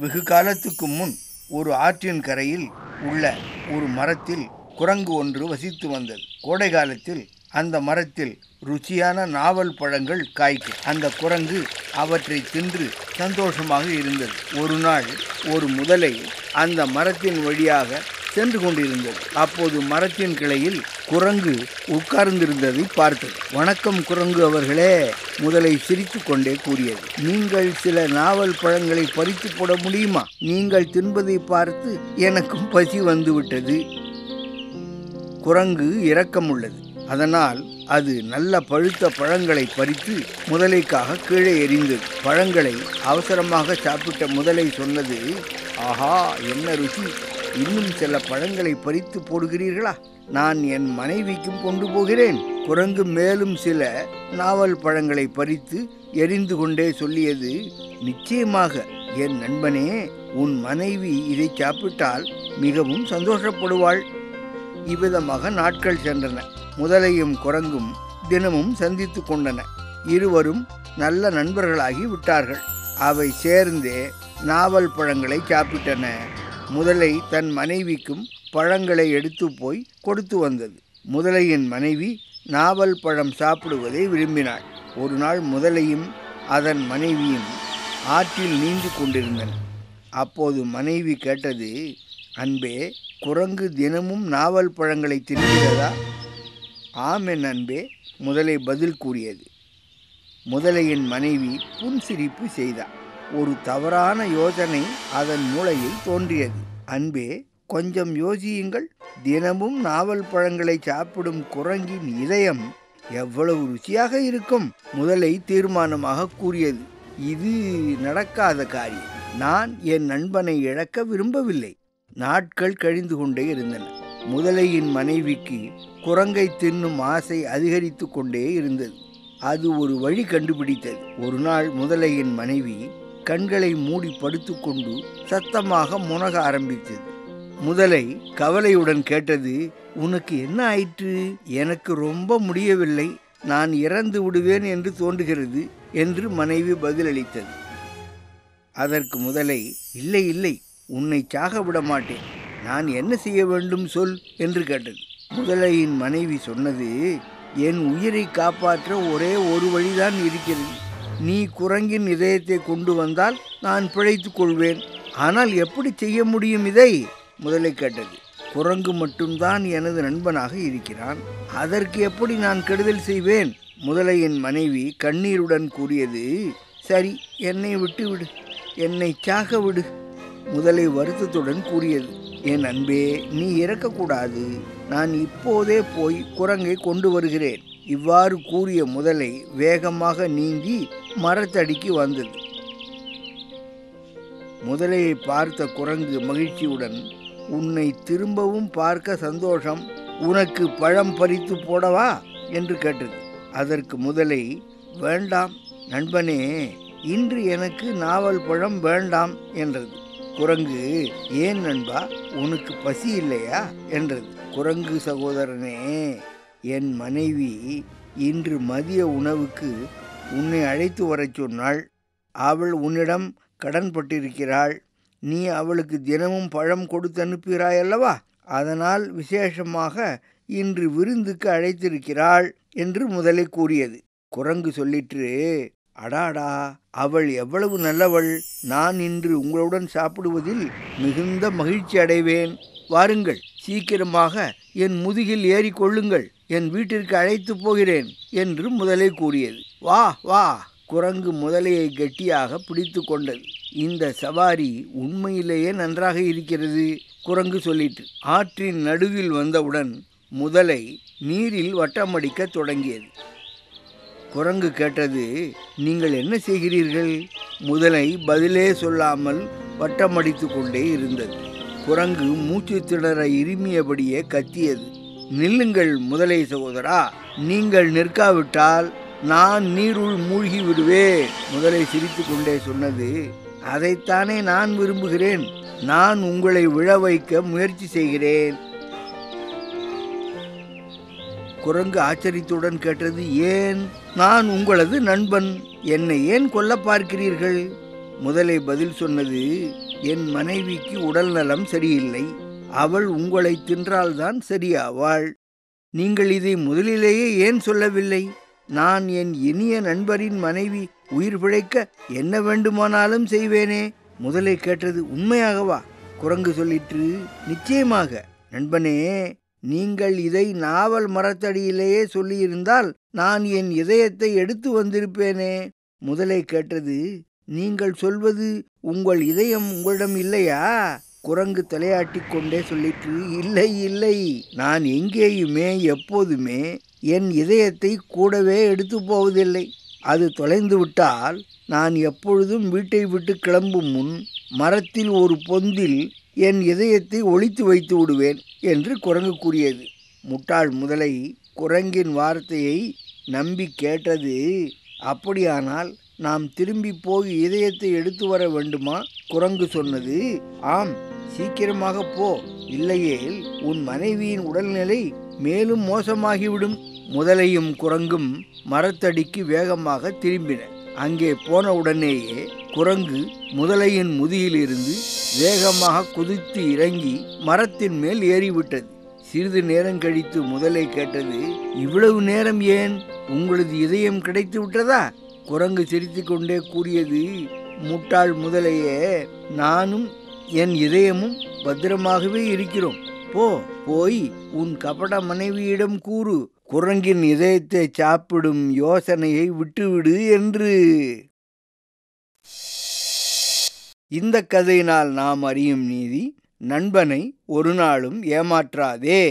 வெகு காலத்துக்கு முன் ஒரு ஆற்றின் கரையில் உள்ள ஒரு மரத்தில் குரங்கு ஒன்று வசித்து வந்தது. கோடை காலத்தில் அந்த மரத்தில் ருச்சியான நாவல் பழங்கள் காய்க்கும் அந்த குரங்கு அவற்றை தின்று சந்தோஷமாக இருந்தது. ஒரு நாள் ஒரு முதலை அந்த மரத்தின் வழியாக சென்று கொண்டிருந்தது. அப்போது மரத்தின் கிளையில் குரங்கு உட்கார்ந்திருந்ததை பார்த்தது. வணக்கம் குரங்கு அவர்களே முதலை சிரித்து கொண்டே கூறியது. நீங்கள் சில நாவல் பழங்களை பறித்து போட முடியுமா? நீங்கள் தின்பதை பார்த்து எனக்கும் பசி வந்துவிட்டது. குரங்கு இரக்கமுள்ளது. அதனால் அது நல்ல பழுத்த பழங்களை பறித்து முதலைக்காக கீழே எறிந்தது. பழங்களை அவசரமாக சாப்பிட்ட முதலை சொன்னது ஆஹா என்ன ருசி! இன்னும் சில பழங்களை பறித்து போடுகிறீர்களா? நான் என் மனைவிக்கும் கொண்டு போகிறேன். குரங்கு மேலும் சில நாவல் பழங்களை பறித்து எரிந்து கொண்டே சொல்லியது நிச்சயமாக என் நண்பனே உன் மனைவி இதை சாப்பிட்டால் மிகவும் சந்தோஷப்படுவாள். இவ்விதமாக நாட்கள் சென்றன. முதலையும் குரங்கும் தினமும் சந்தித்து கொண்டன. இருவரும் நல்ல நண்பர்களாகி விட்டார்கள். அவை சேர்ந்தே நாவல் பழங்களை சாப்பிட்டன. முதலை தன் மனைவிக்கும் பழங்களை எடுத்து போய் கொடுத்து வந்தது. முதலையின் மனைவி நாவல் பழம் சாப்பிடுவதை விரும்பினாள். ஒரு நாள் முதலையும் அதன் மனைவியும் ஆற்றில் நீந்து கொண்டிருந்தன. அப்போது மனைவி கேட்டது அன்பே குரங்கு தினமும் நாவல் பழங்களை தின்கிறதா? ஆம் என் அன்பே முதலை பதில் கூறியது. முதலையின் மனைவி புன்சிரிப்பு செய்தார் ஒரு தவறான யோசனை அதன் மூளையில் தோன்றியது. அன்பே கொஞ்சம் யோசியுங்கள். தினமும் நாவல் பழங்களை சாப்பிடும் குரங்கின் இதயம் எவ்வளவு ருசியாக இருக்கும் முதலை தீர்மானமாக கூறியது. இது நடக்காத காரியம். நான் என் நண்பனை இழக்க விரும்பவில்லை. நாட்கள் கழிந்து கொண்டே இருந்தன. முதலையின் மனைவிக்கு குரங்கை தின்னும் ஆசை அதிகரித்து கொண்டே இருந்தது. அது ஒரு வழி கண்டுபிடித்தது. ஒரு நாள் முதலையின் மனைவி கண்களை மூடி படுத்துக்கொண்டு சத்தமாக முனக ஆரம்பித்தது. முதலை கவலையுடன் கேட்டது உனக்கு என்ன ஆயிற்று? எனக்கு ரொம்ப முடியவில்லை. நான் இறந்து விடுவேன் என்று தோன்றுகிறது என்று மனைவி பதிலளித்தது. அதற்கு முதலை இல்லை இல்லை உன்னை சாக விட மாட்டேன். நான் என்ன செய்ய வேண்டும் சொல் என்று கேட்டது. முதலையின் மனைவி சொன்னது என் உயிரை காப்பாற்ற ஒரே ஒரு வழிதான் இருக்கிறது. நீ குரங்கின் இதயத்தை கொண்டு வந்தால் நான் பிழைத்து கொள்வேன் ஆனால் எப்படி செய்ய முடியும் இதை? முதலை கேட்டது. குரங்கு மட்டும்தான் எனது நண்பனாக இருக்கிறான். அதற்கு எப்படி நான் கெடுதல் செய்வேன்? முதலையின் மனைவி கண்ணீருடன் கூறியது சரி என்னை விட்டு விடு என்னை சாக விடு முதலை வருத்தத்துடன் கூறியது என் அன்பே நீ இறக்கக்கூடாது. நான் இப்போதே போய் குரங்கை கொண்டு வருகிறேன். இவ்வாறு கூறிய முதலை வேகமாக நீங்கி மரத்தடிக்கு வந்தது. முதலையை பார்த்த குரங்கு மகிழ்ச்சியுடன் உன்னை திரும்பவும் பார்க்க சந்தோஷம் உனக்கு பழம் பறித்து போடவா? என்று கேட்டது. அதற்கு முதலை வேண்டாம் நண்பனே இன்று எனக்கு நாவல் பழம் வேண்டாம் என்றது. குரங்கு ஏன் நண்பா உனக்கு பசி இல்லையா? என்றது. குரங்கு சகோதரனே என் மனைவி இன்று மதிய உணவுக்கு உன்னை அழைத்து வரச் சொன்னாள். அவள் உன்னிடம் கடன்பட்டிருக்கிறாள் நீ அவளுக்கு தினமும் பழம் கொடுத்து அனுப்புகிறாய் அல்லவா அதனால் விசேஷமாக இன்று விருந்துக்கு அழைத்திருக்கிறாள் என்று முதலே கூறியது. குரங்கு சொல்லிற்று அடாடா அவள் எவ்வளவு நல்லவள். நான் இன்று உங்களுடன் சாப்பிடுவதில் மிகுந்த மகிழ்ச்சி அடைவேன். வாருங்கள். சீக்கிரமாக என் முதுகில் ஏறி கொள்ளுங்கள் என் வீட்டிற்கு அழைத்து போகிறேன் என்று முதலை கூறியது. வா வா குரங்கு முதலையை கெட்டியாக பிடித்து கொண்டது. இந்த சவாரி உண்மையிலேயே நன்றாக இருக்கிறது குரங்கு சொல்லிட்டு ஆற்றின் நடுவில் வந்தவுடன் முதலை நீரில் வட்டமடிக்க தொடங்கியது. குரங்கு கேட்டது நீங்கள் என்ன செய்கிறீர்கள்? முதலை பதிலே சொல்லாமல் வட்டமடித்து கொண்டே இருந்தது. குரங்கு மூச்சு திணற இருமியபடியே கத்தியது. நில்லுங்கள் முதலை சகோதரா நீங்கள் நிற்காவிட்டால் நான் நீருள் மூழ்கி விடுவேன் முதலை சிரித்து கொண்டே சொன்னது. அதைத்தானே நான் விரும்புகிறேன் நான் உங்களை விழ வைக்க முயற்சி செய்கிறேன். குரங்கு ஆச்சரியத்துடன் கேட்டது. ஏன்? நான் உங்களது நண்பன் என்னை ஏன் கொல்ல பார்க்கிறீர்கள்? முதலை பதில் சொன்னது. என் மனைவிக்கு உடல் நலம் சரியில்லை. அவள் உங்களை தின்றால்தான் சரியாவாள். நீங்கள் இதை முதலிலேயே ஏன் சொல்லவில்லை? நான் என் இனிய நண்பரின் மனைவி உயிர் பிழைக்க என்ன வேண்டுமானாலும் செய்வேனே. முதலை கேட்டது உண்மையாகவா? குரங்கு சொல்லிற்று. நிச்சயமாக. நண்பனே நீங்கள் இதை நாவல் மரத்தடியிலேயே சொல்லியிருந்தால் நான் என் இதயத்தை எடுத்து வந்திருப்பேனே. முதலை கேட்டது நீங்கள் சொல்வது உங்கள் இதயம் உங்களிடம் இல்லையா? குரங்கு தலையாட்டிக் கொண்டே சொல்லிற்று. இல்லை இல்லை. நான் எங்கேயுமே எப்போதுமே என் இதயத்தை கூடவே எடுத்து போவதில்லை. அது தொலைந்து விட்டால் நான் எப்பொழுதும் வீட்டை விட்டு கிளம்பும் முன் மரத்தில் ஒரு பொந்தில் என் இதயத்தை ஒழித்து வைத்து விடுவேன் என்று குரங்கு கூறியது. முட்டாள் முதலை குரங்கின் வார்த்தையை நம்பி கேட்டது அப்படியானால் நாம் திரும்பி போய் இதயத்தை எடுத்து வர வேண்டுமா? குரங்கு சொன்னது ஆம் சீக்கிரமாக போ. இல்லையேல் உன் மனைவியின் உடல்நிலை மேலும் மோசமாகிவிடும். முதலையும் குரங்கும் மரத்தடிக்கு வேகமாக திரும்பின. அங்கே போன உடனேயே குரங்கு முதலையின் முதுகிலிருந்து வேகமாக குதித்து இறங்கி மரத்தின் மேல் ஏறிவிட்டது. சிறிது நேரம் கழித்து முதலை கேட்டது இவ்வளவு நேரம் ஏன்? உங்களது இதயம் கிடைத்து விட்டதா? குரங்கு சிரித்துக்கொண்டே கூறியது முட்டாள் முதலையே நானும் என் இதயமும் பத்திரமாகவே இருக்கிறோம். போ போய் உன் கபட மனைவியிடம் கூறு. குரங்கின் இதயத்தை சாப்பிடும் யோசனையை விட்டுவிடு என்று. இந்த கதையினால் நாம் அறியும் நீதி நண்பனை ஒரு நாளும் ஏமாற்றாதே.